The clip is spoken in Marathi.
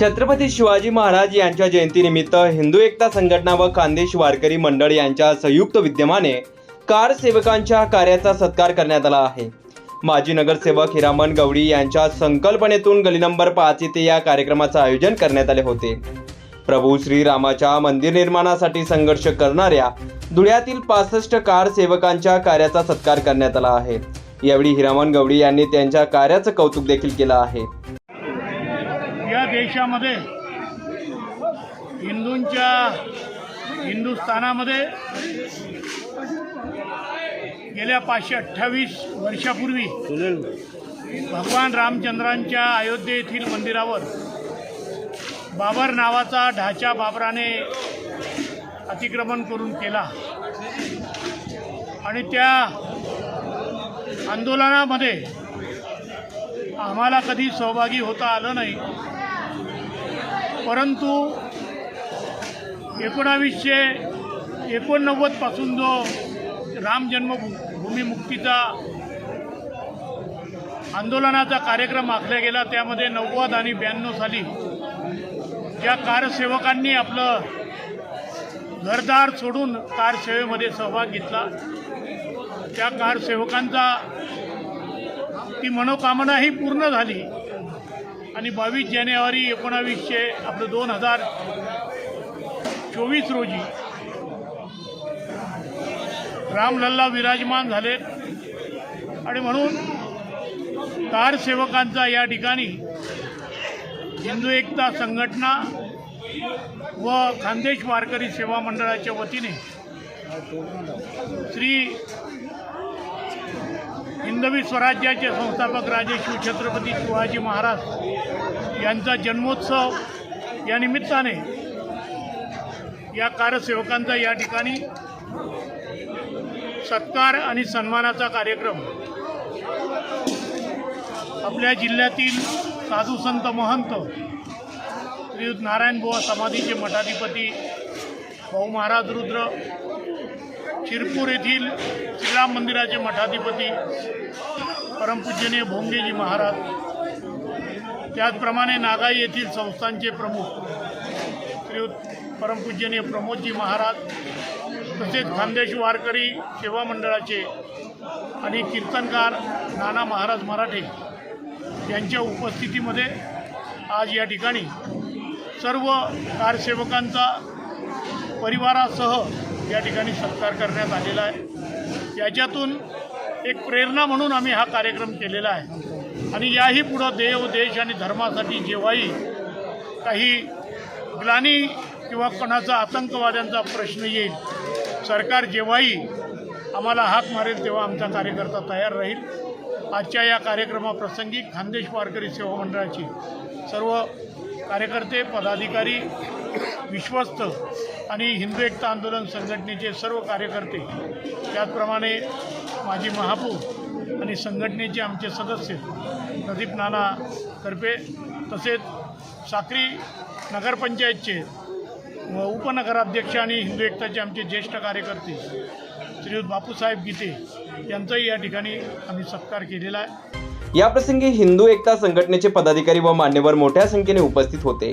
छत्रपती शिवाजी महाराज यांच्या जयंतीनिमित्त हिंदू एकता संघटना व खानदेश वारकरी मंडळ यांच्या संयुक्त विद्यमाने कार सेवकांच्या कार्याचा सत्कार करण्यात आला आहे. माजी नगरसेवक हिरामन गवडी यांच्या संकल्पनेतून गली नंबर पाच येथे या कार्यक्रमाचं आयोजन करण्यात आले होते. प्रभू श्रीरामाच्या मंदिर निर्माणासाठी संघर्ष करणाऱ्या धुळ्यातील पासष्ट कार सेवकांच्या कार्याचा सत्कार करण्यात आला आहे. यावेळी हिरामन गवडी यांनी त्यांच्या कार्याचं कौतुक देखील केलं आहे. देशामध्ये हिंदूंच्या हिंदुस्थानामध्ये गेल्या पाचशे अठ्ठावीस वर्षापूर्वी भगवान रामचंद्रांच्या अयोध्ये येथील मंदिरावर बाबर नावाचा ढाचा बाबराने अतिक्रमण करून केला. आणि त्या आंदोलनामध्ये आम्हाला कधी सहभागी होता आलं नाही. परंतु एकोणावीसशे एकोणनव्वदपासून जो राम जन्मभूमी मुक्तीचा आंदोलनाचा कार्यक्रम आखला गेला त्यामध्ये नव्वद आणि ब्याण्णव साली ज्या कारसेवकांनी आपलं घरदार सोडून कारसेवेमध्ये सहभाग घेतला त्या कारसेवकांचा ती मनोकामनाही पूर्ण झाली. आणि बावीस जानेवारी एकोणावीसशे आपलं दोन हजार चोवीस रोजी रामलल्ला विराजमान झाले. आणि म्हणून कारसेवकांचा या ठिकाणी हिंदू एकता संघटना व खानदेश वारकरी सेवा मंडळाच्या वतीने श्री हिंदवी स्वराज्याचे संस्थापक राजे शिवछत्रपती शिवाजी महाराज यांचा जन्मोत्सव या निमित्ताने या कारसेवकांचा या ठिकाणी सत्कार आणि सन्मानाचा कार्यक्रम आपल्या जिल्ह्यातील साधू संत महंत श्रीयुत नारायण बुवा समाधीचे मठाधिपती भाऊ महाराज रुद्र शिरपूर येथील श्रीराम मंदिराचे मठाधिपती परमपूजनीय भोंगेजी महाराज त्याचप्रमाणे नागाई येथील संस्थांचे प्रमुख श्री परमपूजनीय प्रमोदजी महाराज तसेच खानदेश वारकरी सेवा मंडळाचे आणि कीर्तनकार नाना महाराज मराठे यांच्या उपस्थितीमध्ये आज या ठिकाणी सर्व कारसेवकांचा परिवारासह या ठिकाणी सत्कार करण्यात आलेला आहे. याच्यातून एक प्रेरणा म्हणून आम्ही हा कार्यक्रम केलेला आहे. आणि याही पुढं देव देश आणि धर्मासाठी जेव्हाही काही ग्लानी किंवा कोणाचा आतंकवाद्यांचा प्रश्न येईल सरकार जेव्हाही आम्हाला हाक मारेल तेव्हा आमचा कार्यकर्ता तयार राहील. आजच्या या कार्यक्रमाप्रसंगी खानदेश वारकरी सेवा मंडळाची सर्व कार्यकर्ते पदाधिकारी विश्वस्त आणि हिंदू एकता आंदोलन संघटनेचे सर्व कार्यकर्ते त्याचप्रमाणे माजी महापौर आणि संघटनेचे आमचे सदस्य प्रदीप नाना तर्फे तसेच साक्री नगरपंचायतचे व उपनगराध्यक्ष आणि हिंदू एकताचे आमचे ज्येष्ठ कार्यकर्ते श्रीयुत बापूसाहेब गीते यांचाही या ठिकाणी आम्ही सत्कार केलेला आहे. याप्रसंगी हिंदू एकता संघटनेचे पदाधिकारी व मान्यवर मोठ्या संख्येने उपस्थित होते.